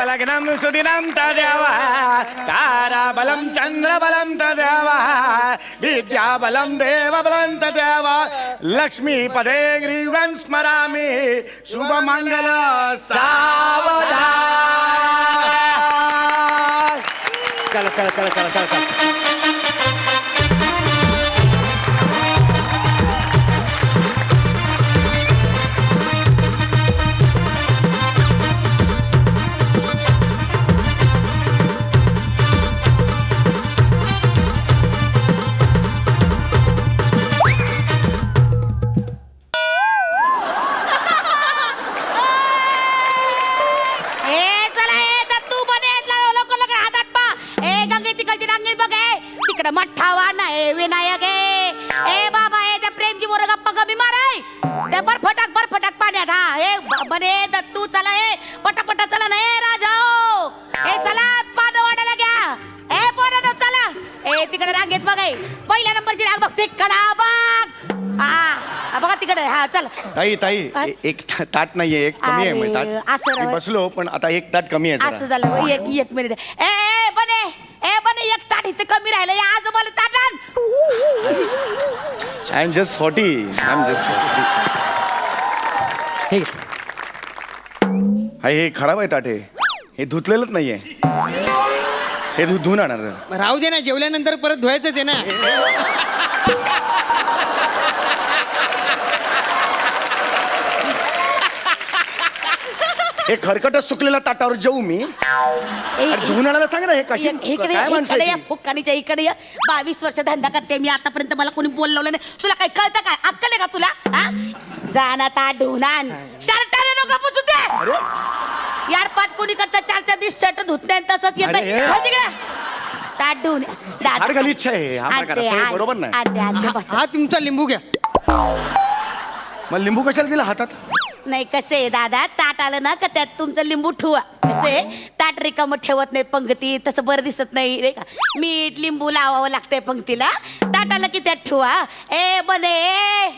लग्नं सुदिनं तदेव। ताराबलं चन्द्रबलं तदेव। विद्याबलं देवबलं तदेव। लक्ष्मीपदे ग्रीवन् स्मरामि। शुभमङ्गल सावधा चला चला चला चला चला चला। हा चला. ताई ताई काय? ए- एक ता- ताट नाहीये एक कमी आहे अरे, असं ताट. मी राव. बसलो पण आता एक ताट कमी आहे असं जरा. झालं एक एक मिनिट. ए ए बने ए बने एक ताट इथं कमी राहिलं या आजोबाला ताटान I am just forty I am just हे. हाय हे खराब आहे ताट हे. हे धुतलेलंच नाहीये. हे धु धुवून आणणार जरा. राहू दे ना जेवल्यानंतर परत धुवायचंच आहे ना. हे खरकटच सुकलेल्या ताटावर जेऊ मी. अरे धुवून आणायला सांग ना हे कशी इकडे काय माणसं इकडे या ती? फुक्कानीच्या इकडे या. बावीस वर्ष धंदा करते मी आतापर्यंत मला कोणी बोल लावलं नाही. तुला काही कळतं काय? अक्कल आहे का तुला? हा? जा ना ताट धुवून आण शर्टाने नको पुसू दे. अरे. यार पाच कोणीकडचा? चार चार दिवस शर्ट धुत नाही आणि तसंच येत अरे, हे. ताट दादा. आहे. हा प्रकार असं हे बरोबर नाही. आणते, बस. हा तुमचा लिंबू घ्या. मग लिंबू कशाला दिला हातात? नाही कसे आहे दादा? ताट आलं ना का त्यात तुमचं लिंबू ठेवा. कसे ताट रिकामं ठेवत नाहीत पंक्ती तसं बरं दिसत नाही रे का? मीठ लिंबू लावावं लागतंय पंक्तीला ताट आलं की त्यात ठेवा. ए बने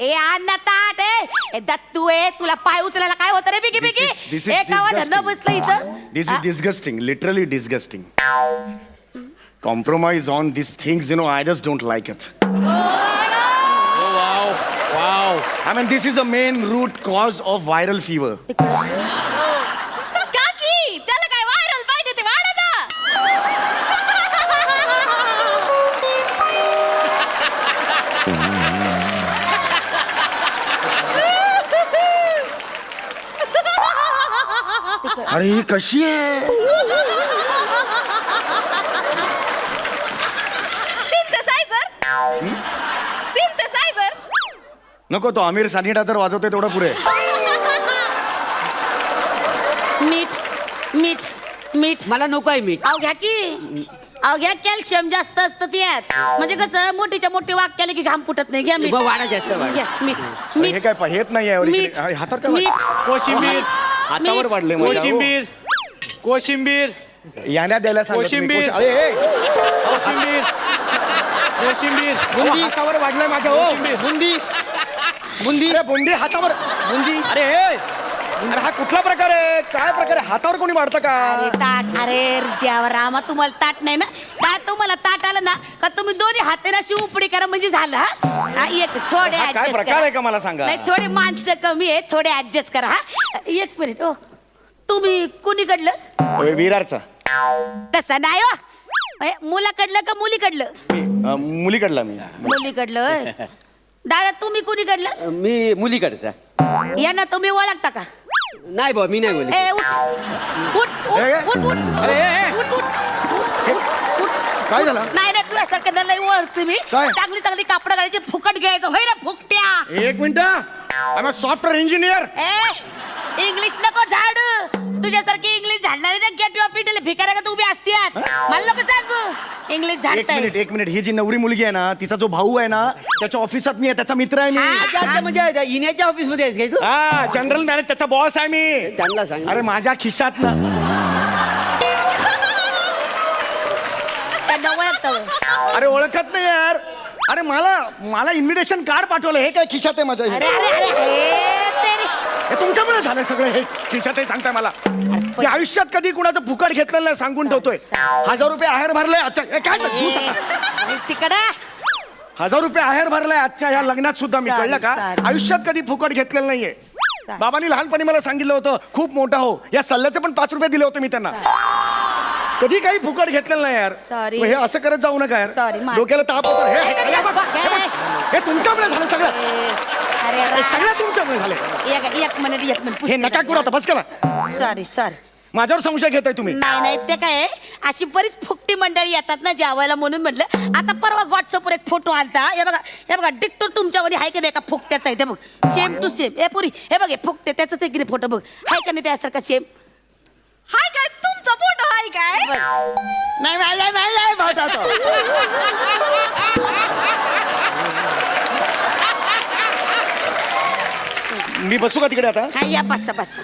ए, अण्णा ताट ए. ए दत्तू ए तुला पाय उचलायला काय होतं रे बिगी This बिगी? is- this is ए कावा धंदा बसलं इथं? This? Is disgusting literally disgusting compromise on this things you know I just don't like it I mean, this is a main root cause of viral fever. काकी त्याला काय viral पाहिजे ते वाढा ना अरे ही कशी आहे नको तो आमिर सानिडा तर वाजवतोय तेवढं पुरे मीठ मीठ मीठ. मला नको आहे मी अहो घ्या की. अहो घ्या कॅल्शियम जास्त असतं त्यात. म्हणजे कसं मोठीच्या मोठी वाक केले की घाम फुटत नाही. घ्या मीठ. वाढा जास्त वाढा. घ्या मीठ मीठ हे काय पा- हेत नाही आहे मीठ हातात काय मीठ. वाट- कोशिंबीर. हातावर मीठ. वाढले माझ्या, हो. कोशिंबीर. कोशिंबीर. याण्या द्यायला. कोशिंबीर. कोशि- अरे, ए, कोशिंबीर. कोशिंबीर. हातावर वाढलंय माझ्या हो. बुंदी. बुंदी. अरे बुंदी हातावर. बुंदी. अरे ए, अरे हा कुठला प्रकार आहे? काय प्रकार आहे? हातावर कोणी वाढतं अरे का ताट. अरे देवा रामा तुम्हाला ताट नाही ना? ताट तुम्हाला ताट आलं ना? का तुम्ही दोन्ही हातेना उपडी करा म्हणजे झालं हा? हा एक थोडे हा काय adjust प्रकार करा. आहे का मला सांगा? नाही थोडे माणसं कमी आहे थोडे ऍडजस्ट करा हा? एक मिनिट ओ तुम्ही कुणीकडलं ए, विरारचा. तसं नाही हो. म्हणजे मुलाकडलं का मुलीकडलं? मी, अ, मुलीकडला मी. मुलीकडलं होय. दादा तुम्ही कुणीकडलं मी मुलीकडचा यांना तुम्ही ओळखता का? नाही बा मी नाही बोलले. ए उठ. उठ उठ ए, ए. उठ उठ. अरे, ए, ए. उठ उठ. उठ, उठ. काय झालं? नाही नाही तुझ्यासारखं लई ओळखते मी काय? चांगली चांगली कापड घालायची फुकट घ्यायचं. होय ना फुकट्या. एक मिनिट. आय सॉफ्टवेअर इंजिनियर ए इंग्लिश नको झाड. तुझ्यासारखी इंग्लिश झाडणारी ना गेट ऑफ इंडिया भिकाऱ्या का तू उभी असतीयात? मला नको सांगू. इंग्लिश एक झाडताय. मिनिट एक मिनिट. ही जी नवरी मुलगी आहे ना तिचा जो भाऊ आहे ना त्याच्या ऑफिसात मी आहे त्याचा मित्र आहे मी. हा. म्हणजे इन्याच्या ऑफिसमध्ये आहेस काय तू? हा जनरल मॅनेज त्याचा बॉस आहे मी. त्यांना सांग. अरे माझ्या खिशात ना. त्यांना ओळखतं अरे ओळखत नाही यार. अरे मला मला इन्व्हिटेशन कार्ड पाठवलं. हे काय खिशात आहे माझ्या अरे अरे अरे हे तुमच्यामुळे झालं सगळं हे? खिशात सांगताय मला. मी आयुष्यात कधी कुणाचं फुकट घेतलेलं नाही सांगून ठेवतोय. हजार रुपये आहेर भरले अच्छा हे काय तू सांगा. तिकडं. हजार रुपये आहेर भरलाय आजच्या या लग्नात सुद्धा मी कळलं का? sorry. आयुष्यात कधी फुकट घेतलेलं नाहीये. Sorry. बाबांनी लहानपणी मला सांगितलं होतं खूप मोठा हो. या सल्ल्याचे पण पाच रुपये दिले होते मी त्यांना. कधी काही फुकट घेतलेलं नाही यार. Sorry. मग हे असं करत जाऊ नका यार. मा- डोक्याला ताप होतो. हे- हे- हे बघ, हे बघ. हे. तुमच्यामुळे झालं सगळं. अरे हे सगळं तुमच्यामुळे एक एक मिनिट एक मिनिट हे नका करू आता बस करा सॉरी सॉरी माझ्यावर संशय घेताय तुम्ही नाही नाही ते काय आहे, अशी बरीच फुकटी मंडळी येतात ना जेवायला म्हणून म्हटलं आता परवा व्हॉट्सअपवर एक फोटो आलता हे बघा हे बघा डिक्टो तुमच्यावर आहे की नाही का फुकट्याचा आहे ते बघ सेम टू सेम हे पुरी हे बघ हे फुकटे त्याच आहे की नाही फोटो बघ आहे का नाही त्यासारखा सेम हाय काय तुमचा फोटो हाय काय नाही नाही नाही, नाही तो. मी बसू का तिकडे आता? हा या बसा बसा.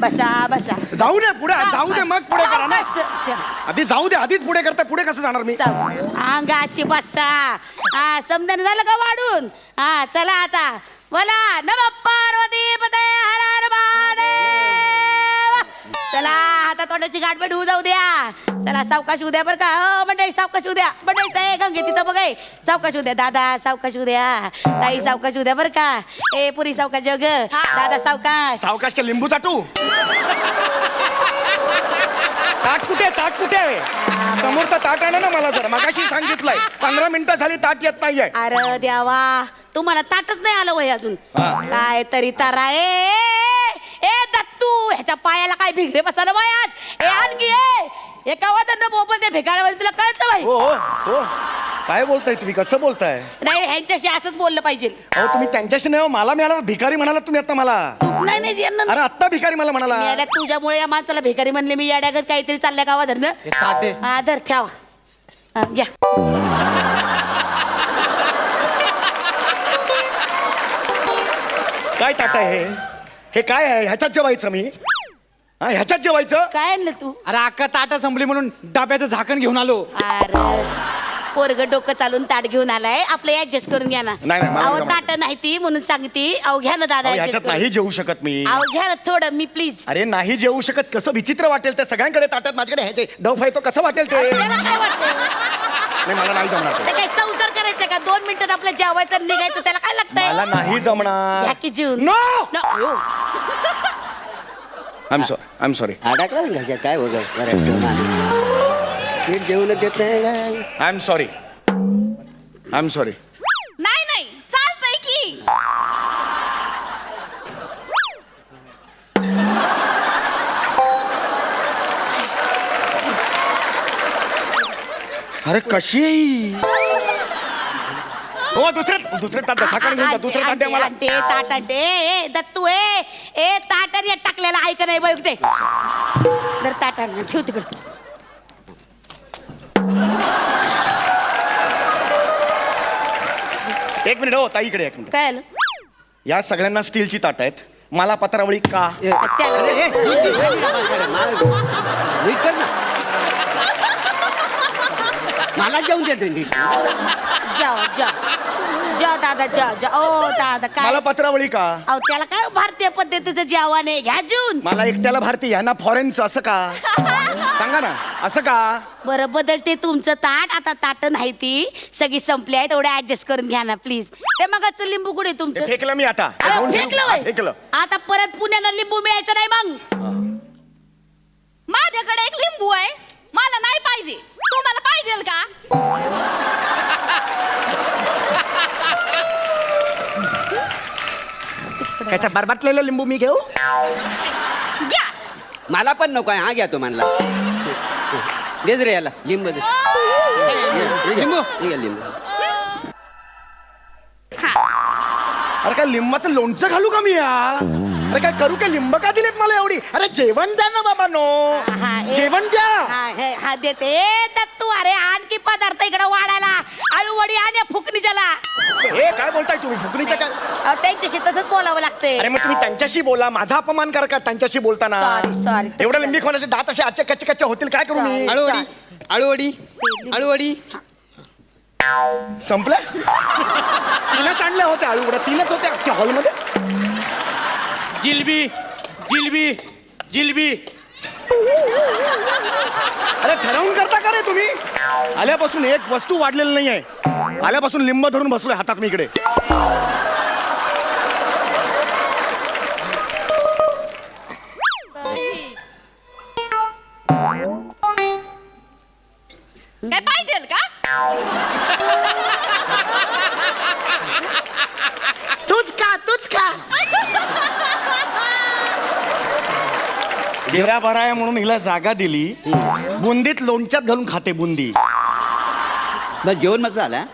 बसा बसा. जाऊ दे पुढे जाऊ दे मग पुढे करा ना. बस. त्या- आधी जाऊ दे आधीच पुढे करता पुढे कसं जाणार मी? जाऊ. अंगाशी बसा. हा समजण झालं का वाढून? हा चला आता. बोला नम पार्वती पते हर हर महादेव. चला. आता तोंडाची गाठभेट होऊ जाऊ द्या. चला सावकाश उद्या बरं का? हो मंडळी सावकाश उद्या. मंडळी आहे गंगे तिथं बघाय सावकाश उद्या दादा सावकाश उद्या. ताई सावकाश उद्या बरं का? ए पुरी सावकाश जग. दादा सावकाश. सावकाश का लिंबू चाटू? ताट कुठे ताट कुठे समोरचा ताट आणा ना मला जर. मगाशी सांगितलंय. पंधरा मिनिटं झाली ताट येत नाहीये. अरे देवा तुम्हाला ताटच नाही आलं वय अजून. हा. काय तरी तारा ए ए दत्तू ह्याच्या पायाला काय भिगरे बसायला बाय आज? ए आणखी ए एका वाजता बोबल ते भिगाड्यावर तुला कळतं बाई? हो हो हो. काय बोलताय तुम्ही? कसं बोलताय? नाही ह्यांच्याशी असंच बोललं पाहिजे. अहो तुम्ही त्यांच्याशी नाही हो, मला मिळाला भिकारी म्हणाला तुम्ही आता मला. नाही नाही यांना अरे आत्ता भिकारी मला म्हणाला. मी याड्यात तुझ्यामुळे या माणसाला भिकारी म्हणले मी याड्यागत काहीतरी चालल्या गावा धरणं हे ताटे धर ठेवा. हा, घ्या. काय ताट आहे हे? हे काय आहे? ह्याच्यात जेवायचं मी? हा ह्याच्यात जेवायचं? काय आणलं तू? अरे अक्का ताटा संपली म्हणून डब्याचं झाकण घेऊन आलो. अरे. पोरग डोकं चालून ताट घेऊन आलाय. आपलं ऍडजस्ट करून घ्या ना. नाही, नाही, मला अहो जमणार. ताट नाही ती म्हणून सांगती अहो घ्या ना दादा अहो, adjust ह्याच्यात करून. नाही जेवू शकत मी. अहो घ्या ना थोडं मी प्लीज अरे नाही जेवू शकत कसं विचित्र वाटेल ते सगळ्यांकडे ताटात माझ्याकडे ह्याचे डफ आहे तो कसं वाटेल ते? काय वाटतं नाही मला नाही जमणार ते. ते काय संसार करायचा का? दोन मिनिटात आपल्या जेवायचं आणि निघायचं त्याला काय मला लागतंय नाही जमणार. घ्या की जीवन. नो No, अयो. I am sorry I am sorry अडकला ना घरच्यात काय होतं जेवण देत नाही काय I am sorry I am sorry नाही नाही. चालतंय की. अरे कशी आहे ही? हो दुसरं दुसरं ताट घेऊन जा दुसरं ताट द्या मला. ताट आणते ए दत्तू ए ए ताट आणि टाकलेला ऐक नाही बघ ते. तर ताट आण ठेव तिकडे. एक मिनिट हो ताईकडे एक मिनिट. काय आलं? या सगळ्यांना स्टीलची ताट आहेत. मला पत्रावळी का? मला- नीट कर ना. मला जेवून देतो नीट जा जा जा दादा जा जा ओ दादा काय? मला पत्रावळी का? अहो त्याला काय भारतीय पद्धतीचं जेवण आहे? घ्या जून. मला एकट्याला भारतीय यांना फॉरेनचं असं का? सांगा ना असं का? बरं बदलते तुमचं ताट. आता ताट नाही ती. सगळी संपली आहे तेवढं ऍडजस्ट करून घ्या ना प्लीज ते मग लिंबू कुठे ते तुमचं? फेकलं मी आता. ते अहो, जाऊन ठेव. फेकलं हा, होय? फेकलं. आता परत पुण्याला लिंबू मिळायचं नाही मग. माझ्याकडे एक लिंबू आहे. मला नाही पाहिजे. तुम्हाला पाहिजे का? त्याचा बरबाटलेलं लिंबू मी घेऊ? घ्या. मला पण नको आहे. हा घ्या तो म्हणला. दे रे याला. लिंब दे. लिंबू. लिंबू. अरे काय लिंबाचं लोणचं घालू का मी या अरे काय करू काय? लिंब का दिलेत मला एवढी? अरे जेवण द्या ना बाबा नो. हा, जेवण द्या. हा हे- हा देते. ए, दत्तू अरे आणखी पदार्थ इकडे वाढायला. आळूवडी आणि फुकणीच्याला. हे काय बोलताय तुम्ही? फुकणीच्या काय? अहो, त्यांच्याशी तसंच बोलावं लागतंय. अरे मग तुम्ही त्यांच्याशी बोला. माझा अपमान करा का त्यांच्याशी बोलताना? Sorry, sorry. एवढं लिंबी खोल्याचे दात असे आजच्या कच्चे कच्चे होतील? काय करू मी? आळूवडी आळूवडी आळूवडी. संपलं? तीनच आणल्या होत्या आळू तीनच होत्या अख्ख्या हॉलमध्ये जिलबी जिलबी जिलबी. अरे ठरवून करता का रे तुम्ही? आल्यापासून एक वस्तू वाढलेली नाही आहे आल्यापासून लिंब धरून बसलोय हातात मी इकडे. जेरा भराया म्हणून हिला जागा दिली. बुंदीत लोणच्यात घालून खाते बुंदी. बस जेवण मस्त झालं हा?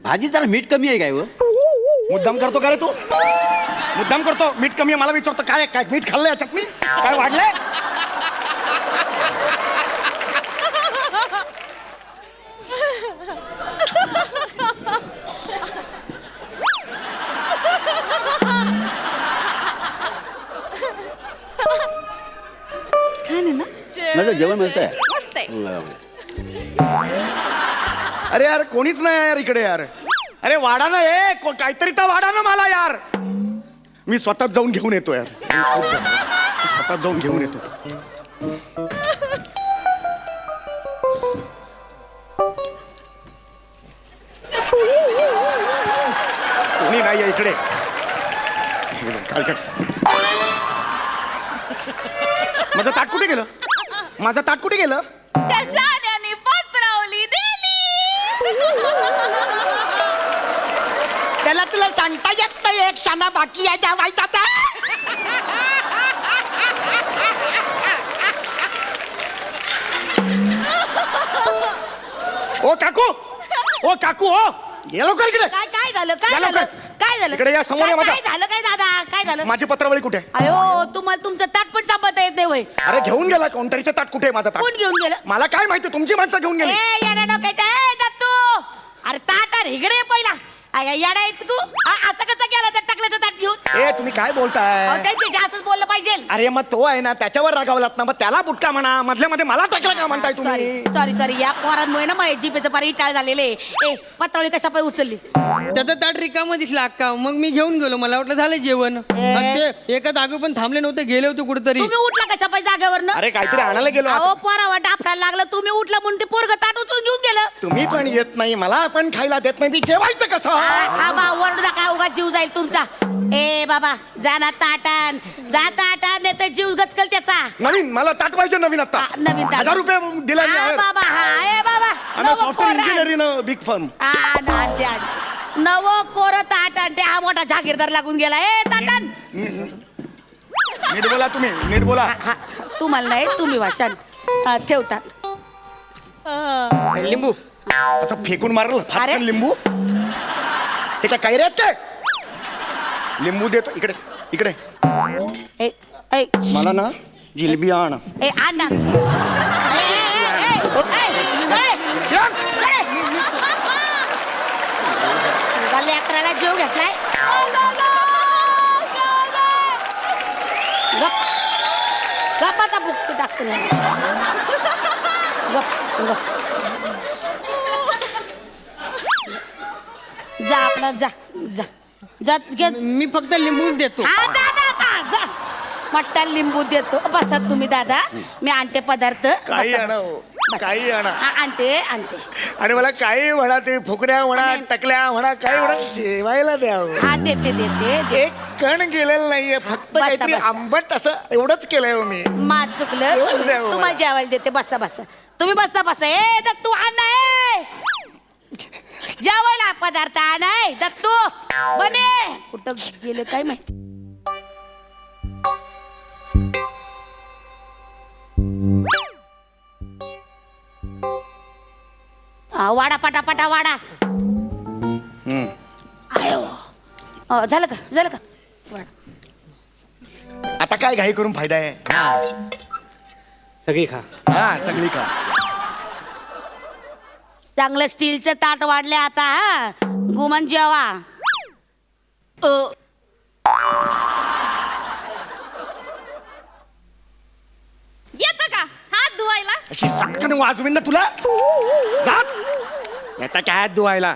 भाजी जरा मीठ कमी आहे काय हो? मुद्दाम करतो का रे तू? मुद्दाम करतो मीठ कमी आहे मला विचारतो काय काय? मीठ खाल्लंय याच्यात मी? काय वाढलंय? माझं जेवण मस्त आहे. मस्त आहे. हं. अरे यार कोणीच नाही यार इकडे यार. अरे वाडा ना ए को- काहीतरी तर वाडा ना मला यार. मी स्वतःच जाऊन घेऊन येतो यार. मी स्वतःच जाऊन घेऊन येतो. कोणी नाही आहे इकडे. काय काय? माझं ताट कुठे गेलं? माझं ताट कुठे गेलं? त्या साड्याने पत्रावली दिली. त्याला तुला सांगता येत नाही एक शाना बाकी आहे जेवायचा ओ काकू ओ काकू ओ. ये लवकर इकडे. काय काय झालं काय. झालं? काय झालं? इकडे या, समोर काय या माझ्या. काय झालं? झालं? माझी पत्रावळी कुठे? आहे? अयो तुम्हाला तुमचं ताट पण सांभाळता येत नाही वय अरे घेऊन गेला कोणतरी ते ताट कुठे आहे माझं कोण ताट घेऊन गेलं? मला काय माहिती तुमची माणसं घेऊन गेली. ए येण्या डोक्याच्या ए दत्तू! अरे ताट अरे इकडे ये पहिला. अरे येडा आहे तू? अ- असं कसं केलं तर टाकल्याचं ताट घेऊन? ए तुम्ही काय बोलताय? अहो, असंच बोललं पाहिजे. अरे मग तो आहे ना त्याच्यावर रागावलात ना मग त्याला बुटका म्हणा. मधल्या मध्ये मला टाकला का म्हणताय तुम्ही? सॉरी सॉरी सॉरी या पोरांमुळे ना माझ्या जीपेचं पारी टाळ झालेले ए पत्रावळी कशा पाय उचलली? त्याचा ताट रिकामा दिसला अक्का मग मी घेऊन गेलो. मला वाटलं झालं जेवण. मग ते एका जागे पण थांबले नव्हते गेले होते कुठेतरी. तुम्ही उठला कशा पाय जागेवर अरे काहीतरी आणायला गेलो अहो आता. पोरावर डाफरायला लागलं. तुम्ही उठला म्हणून ते पोरग ताट उचलून घेऊन गेलं. तुम्ही पण येत नाही. मला पण खायला देत नाही. मी जेवायचं आ, कसं थांबा ओरडू नका. उगा जीव जाईल तुमचा. ए बाबा जा ना ताटान. जा ताटान नाही तर जीव गचकल त्याचा. नवीन मला ताट पाहिजे नवीन आता. नवीन ताट. हजार रुपये दिला मी हा, बाबा हा ए बाबा नवं सॉफ्टवेअर पोरं. बिग फर्म आ, ना, ते आण. नवं कोर ताट आणि ते हा मोठा जागीरदार लागून गेला. ए ताटन नीट बोला तुम्ही नीट बोला. हा तुम्हाला नाही तुम्ही वाशान ठेवतात लिंबू. असं फेकून मारलं अरे. फाटकन लिंबू. ते काय कैऱ्यात काय लिंबू देतो इकडे इकडे. ए ए. मला ना जिलेबी आण. ए आण ना. ए, ए, ए, ए, ए, चले, चले. गल्ली अकराला जीव घेतलाय. गप. गप आता बुक टाकतो. ना. गप गप. जा आपला जा जा. जा घे. मी फक्त लिंबूच देतो. हा आता जा. मट्टा लिंबू देतो. बसा तुम्ही दादा. मी आणते पदार्थ. काही बसा, आणा बसा. हो. काही आणा. हा, आणते आणते. आणि मला काही म्हणा ते फुकड्या म्हणा टकल्या म्हणा काही म्हणा जेवायला द्या हो. हा देते देते दे. एक कण गेलेलं नाहीये. फक्त बसा, काहीतरी बसा. आंबट असं एवढंच केलंय हो मी. मा जेवायला चुकलं तुम्हाला. जेवायला देते. बसा बसा. तुम्ही बसता बसा. ए दत्तू आण ए. जेवायला पदार्थ आणाय दत्तू. बने. कुठं गेले काय माहिती? वाडा पटापटा वाडा. हम्म. आयो. अ, झालं का? झालं का? वाडा. आता काय घाई करून फायदा आहे? सगळी खा. हा सगळी का चांगलं स्टीलचं ताट वाढले आता हा. गुमान जेवा. अ, येतं का? हात धुवायला? अशी सटकन वाजवीन ना तुला. जात येता काय हात धुवायला?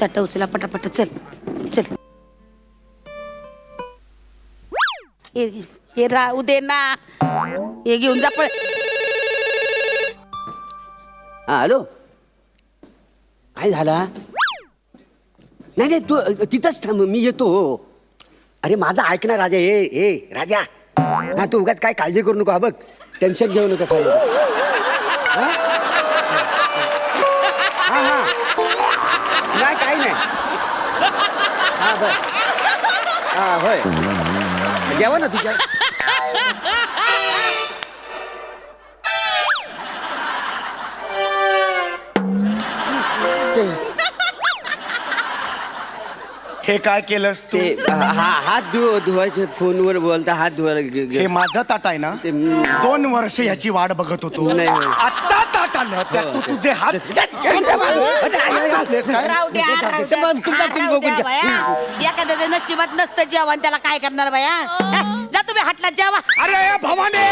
चटा उचला पटापट. चल चल. हे घे. हे राहू दे ना. हे घेऊन जा पळ. हा हॅलो. काय झाला? नाही नाही तू तिथंच थांब मी येतो हो. अरे माझा ऐक ना राजा ए ए राजा. हा तू उगाच काय काळजी करू नको हा बघ. टेन्शन घेऊ नका खाली हा? हा हा. नाही काही नाही. हा बघ हा होय. जेवा ना तुझ्या. हे काय केलंस तू ते हा हात धु धुवायचे फोनवर बोलता हात धुवायला गे- गे- हे माझं ताट आहे ना ते दोन वर्ष ह्याची वाट बघत होतो नाही. आता ताट आलं त्यात तू तुझे हात घातलेस काय? राहू द्या राहू द्या. मग तुमचा तुम्ही राहू बघून द्या घ्या. बाया. एखाद्याच्या नशिबात नसतं जेवण त्याला काय करणार बाया हा, जा तुम्ही हाटला जेवा अरे भवाने